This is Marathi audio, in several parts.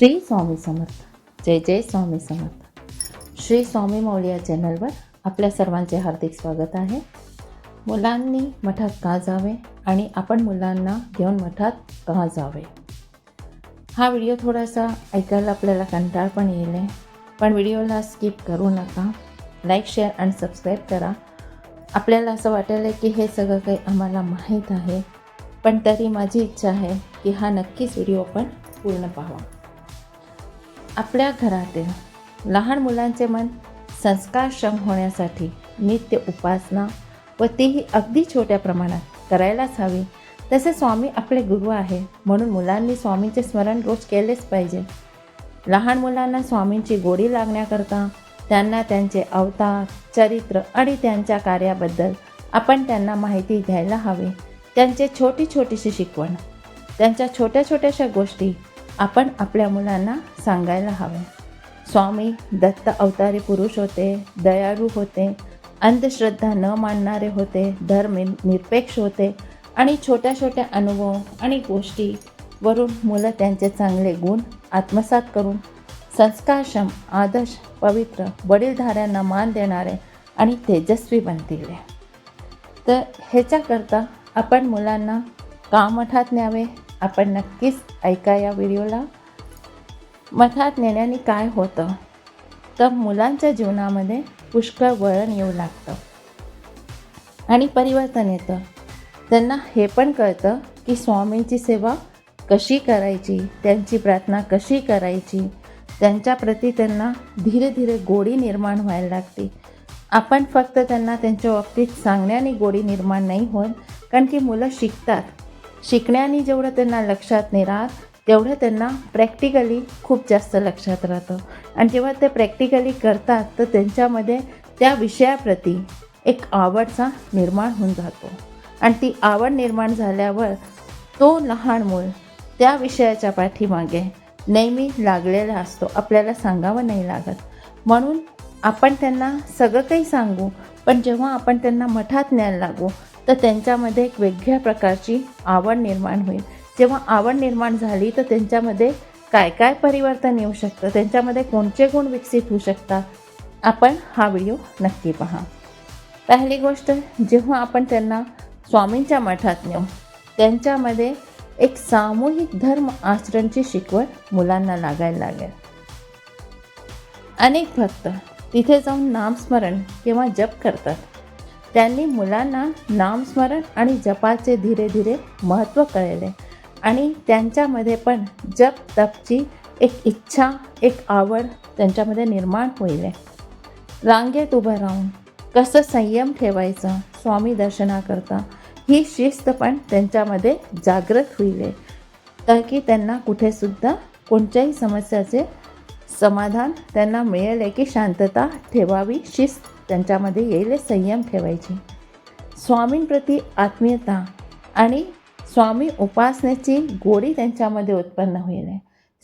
श्री स्वामी समर्थ जय जय स्वामी समर्थ श्री स्वामी मौली या चॅनलवर आपल्या सर्वांचे हार्दिक स्वागत आहे. मुलांनी मठात का जावे आणि आपण मुलांना घेऊन मठात का जावे? हा व्हिडिओ थोडासा ऐकायला आपल्याला कंटाळ पण येईल आहे. पण व्हिडिओला स्किप करू नका. लाईक शेअर आणि सबस्क्राईब करा. आपल्याला असं वाटेल आहे की हे सगळं काही आम्हाला माहीत आहे. पण तरी माझी इच्छा आहे की हा नक्कीच व्हिडिओ आपण पूर्ण पाहावा. आपल्या घरातील लहान मुलांचे मन संस्कारक्षम होण्यासाठी नित्य उपासना व तीही अगदी छोट्या प्रमाणात करायलाच हवी. तसे स्वामी आपले गुरु आहे म्हणून मुलांनी स्वामींचे स्मरण रोज केलेच पाहिजे. लहान मुलांना स्वामींची गोडी लागण्याकरता त्यांना त्यांचे अवतार चरित्र आणि त्यांच्या कार्याबद्दल आपण त्यांना माहिती द्यायला हवी. त्यांचे छोटी छोटीशी शिकवण त्यांच्या छोट्या छोट्याशा गोष्टी आपण आपल्या मुलांना सांगायला हवं. स्वामी दत्त अवतारी पुरुष होते दयाळू होते अंधश्रद्धा न मानणारे होते धर्म निरपेक्ष होते आणि छोट्या छोट्या अनुभव आणि गोष्टीवरून मुलं त्यांचे चांगले गुण आत्मसात करून संस्कारक्षम आदर्श पवित्र वडीलधाऱ्यांना मान देणारे आणि तेजस्वी बनतील. तर ह्याच्याकरता आपण मुलांना कामठात न्यावे आपण नक्कीच ऐका या व्हिडिओला. मठात नेण्याने काय होतं? तर मुलांच्या जीवनामध्ये पुष्कळ वळण येऊ लागतं. आणि परिवर्तन येतं. त्यांना हे पण कळतं की स्वामींची सेवा कशी करायची त्यांची प्रार्थना कशी करायची त्यांच्याप्रती त्यांना धीरे धीरे गोडी निर्माण व्हायला लागते. आपण फक्त त्यांना त्यांच्या बाबतीत सांगण्याने गोडी निर्माण नाही होत कारण की मुलं शिकतात. शिकण्याने जेवढं त्यांना लक्षात नाही राहत तेवढं त्यांना प्रॅक्टिकली खूप जास्त लक्षात राहतं. आणि जेव्हा ते प्रॅक्टिकली करतात तर त्यांच्यामध्ये त्या विषयाप्रती एक आवडचा निर्माण होऊन जातो. आणि ती आवड निर्माण झाल्यावर तो लहान मूल त्या विषयाच्या पाठीमागे नेहमी लागलेला असतो. आपल्याला सांगावं नाही लागत. म्हणून आपण त्यांना सगळं काही सांगू पण जेव्हा आपण त्यांना मठात न्यायला लागू तर त्यांच्यामध्ये एक वेगळ्या प्रकारची आवड निर्माण होईल. जेव्हा आवड निर्माण झाली तर त्यांच्यामध्ये काय काय परिवर्तन येऊ शकतं? त्यांच्यामध्ये कोणते गुण विकसित होऊ शकतात? आपण हा व्हिडिओ नक्की पहा. पहिली गोष्ट जेव्हा आपण त्यांना स्वामींच्या मठात नेऊ त्यांच्यामध्ये एक सामूहिक धर्म आचरणची शिकवण मुलांना लागायला लागेल. अनेक भक्त तिथे जाऊन नामस्मरण किंवा जप करतात. त्यांनी मुलांना नामस्मरण आणि जपाचे धीरे धीरे महत्त्व कळले. आणि त्यांच्यामध्ये पण जप तपची एक इच्छा एक आवड त्यांच्यामध्ये निर्माण होईल. रांगेत उभं राहून कसं संयम ठेवायचं स्वामी दर्शनाकरता ही शिस्त पण त्यांच्यामध्ये जागृत होईल. तर की त्यांना कुठेसुद्धा कोणत्याही समस्याचे समाधान त्यांना मिळेल की शांतता ठेवावी शिस्त त्यांच्यामध्ये येईल संयम ठेवायचे. स्वामींप्रती आत्मीयता आणि स्वामी उपासनेची गोडी त्यांच्यामध्ये उत्पन्न होईल.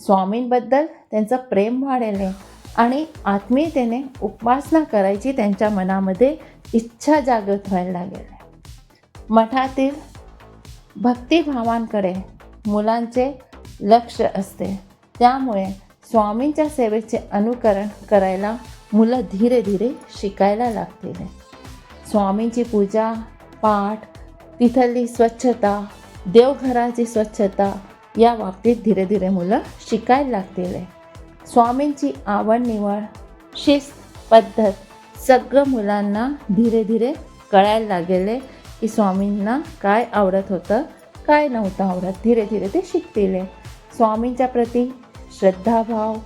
स्वामींबद्दल त्यांचं प्रेम वाढेल आणि आत्मीयतेने उपासना करायची त्यांच्या मनामध्ये इच्छा जागृत व्हायला लागेल. मठातील भक्तिभावांकडे मुलांचे लक्ष असते. त्यामुळे स्वामींच्या सेवेचे अनुकरण करायला मुलं धीरे धीरे शिकायला लागतील स्वामींची पूजा पाठ तिथली स्वच्छता देवघराची स्वच्छता या बाबतीत धीरे धीरे मुलं शिकायला लागतील स्वामींची आवड निवड शिस्त पद्धत सगळं मुलांना धीरे धीरे कळायला लागेले की स्वामींना काय आवडत होतं काय नव्हतं आवडत. धीरे धीरे ते शिकतील. स्वामींच्या प्रती श्रद्धाभाव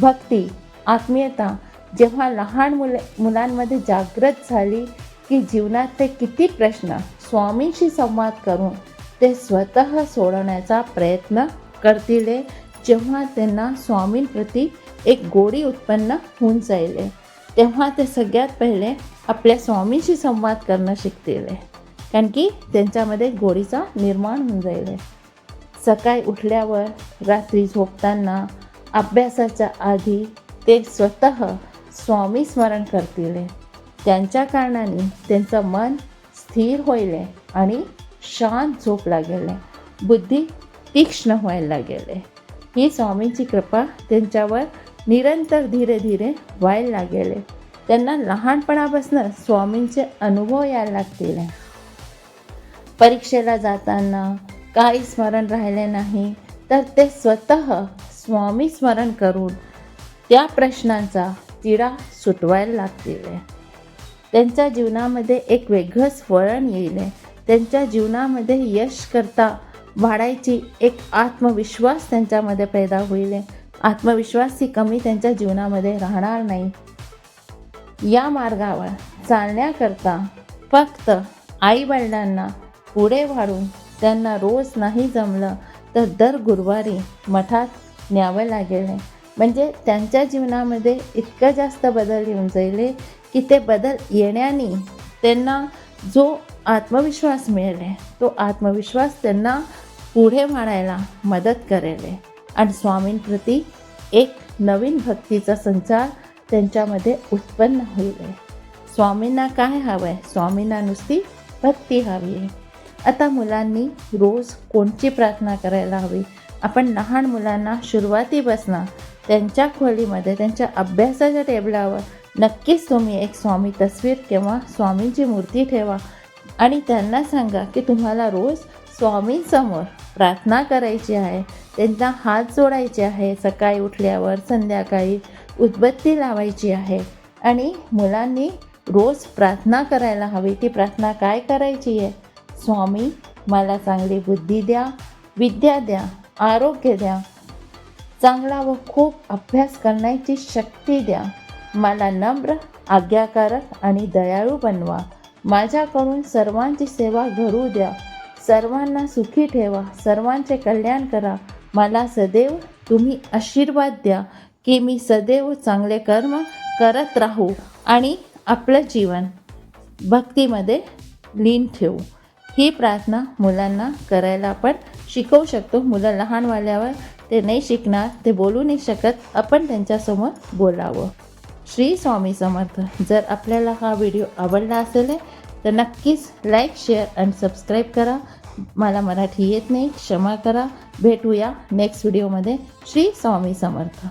भक्ती आत्मीयता जेव्हा लहान मुले मुलांमध्ये जागृत झाली की जीवनात ते किती प्रश्न स्वामींशी संवाद करून ते स्वतः सोडवण्याचा प्रयत्न करतील जेव्हा त्यांना स्वामींप्रती एक गोडी उत्पन्न होऊन जाईल तेव्हा ते सगळ्यात पहिले आपल्या स्वामींशी संवाद करणं शिकतील कारण की त्यांच्यामध्ये गोडीचा निर्माण होऊन जाईल. सकाळी उठल्यावर रात्री झोपताना अभ्यासाच्या आधी ते स्वतः स्वामी स्मरण करतील. त्यांच्या कारणाने त्यांचं मन स्थिर होईल आणि शांत झोप लागेल. बुद्धी तीक्ष्ण व्हायला लागेल. ही स्वामींची कृपा त्यांच्यावर निरंतर धीरे धीरे व्हायला लागेल. त्यांना लहानपणापासून स्वामींचे अनुभव यायला लागतील. परीक्षेला जाताना काही स्मरण राहिले नाही तर ते स्वतः स्वामी स्मरण करून त्या प्रश्नांचा तिळा सुटवायला लागतील त्यांच्या जीवनामध्ये एक वेगळंच वळण येईल. त्यांच्या जीवनामध्ये यश करता वाढायची एक आत्मविश्वास त्यांच्यामध्ये पैदा होईल. आत्मविश्वास ही कमी त्यांच्या जीवनामध्ये राहणार नाही. या मार्गावर चालण्याकरता फक्त आईवडिलांना पुढे वाढून त्यांना रोज नाही जमलं तर दर गुरुवारी मठात न्यावं लागेल. म्हणजे त्यांच्या जीवनामध्ये इतकं जास्त बदल येऊन जाईल की ते बदल येण्याने त्यांना जो आत्मविश्वास मिळेल तो आत्मविश्वास त्यांना पुढे वाढायला मदत करेल. आणि स्वामींप्रती एक नवीन भक्तीचा संचार त्यांच्यामध्ये उत्पन्न होईल. स्वामींना काय हवं आहे स्वामींना नुसती भक्ती हवी आहे. आता मुलांनी रोज कोणची प्रार्थना करायला हवी? आपण लहान मुलांना सुरुवातीपासून त्यांच्या खोलीमध्ये त्यांच्या अभ्यासाच्या टेबलावर नक्कीच तुम्ही एक स्वामी तस्वीर किंवा स्वामींची मूर्ती ठेवा आणि त्यांना सांगा की तुम्हाला रोज स्वामींसमोर प्रार्थना करायची आहे त्यांना हात जोडायचे आहे सकाळी उठल्यावर संध्याकाळी उदबत्ती लावायची आहे आणि मुलांनी रोज प्रार्थना करायला हवी ती प्रार्थना काय करायची आहे? स्वामी मला चांगली बुद्धी द्या विद्या द्या आरोग्य द्या चांगला व खूप अभ्यास करण्याची शक्ती द्या. मला नम्र आज्ञाकारक आणि दयाळू बनवा. माझ्याकडून सर्वांची सेवा घडू द्या. सर्वांना सुखी ठेवा. सर्वांचे कल्याण करा. मला सदैव तुम्ही आशीर्वाद द्या की मी सदैव चांगले कर्म करत राहू आणि आपलं जीवन भक्तीमध्ये लीन ठेवू. ही प्रार्थना मुलांना करायला आपण शिकवू शकतो. मुलं लहान वाल्यावर ते नाही शिकणार ते बोलू नाही शकत. आपण त्यांच्यासमोर बोलावं. श्री स्वामी समर्थ जर आपल्याला हा व्हिडिओ आवडला असेल तर नक्कीच लाईक शेअर आणि सबस्क्राईब करा. मला मराठी येत नाही क्षमा करा. भेटूया नेक्स्ट व्हिडिओमध्ये श्री स्वामी समर्थ.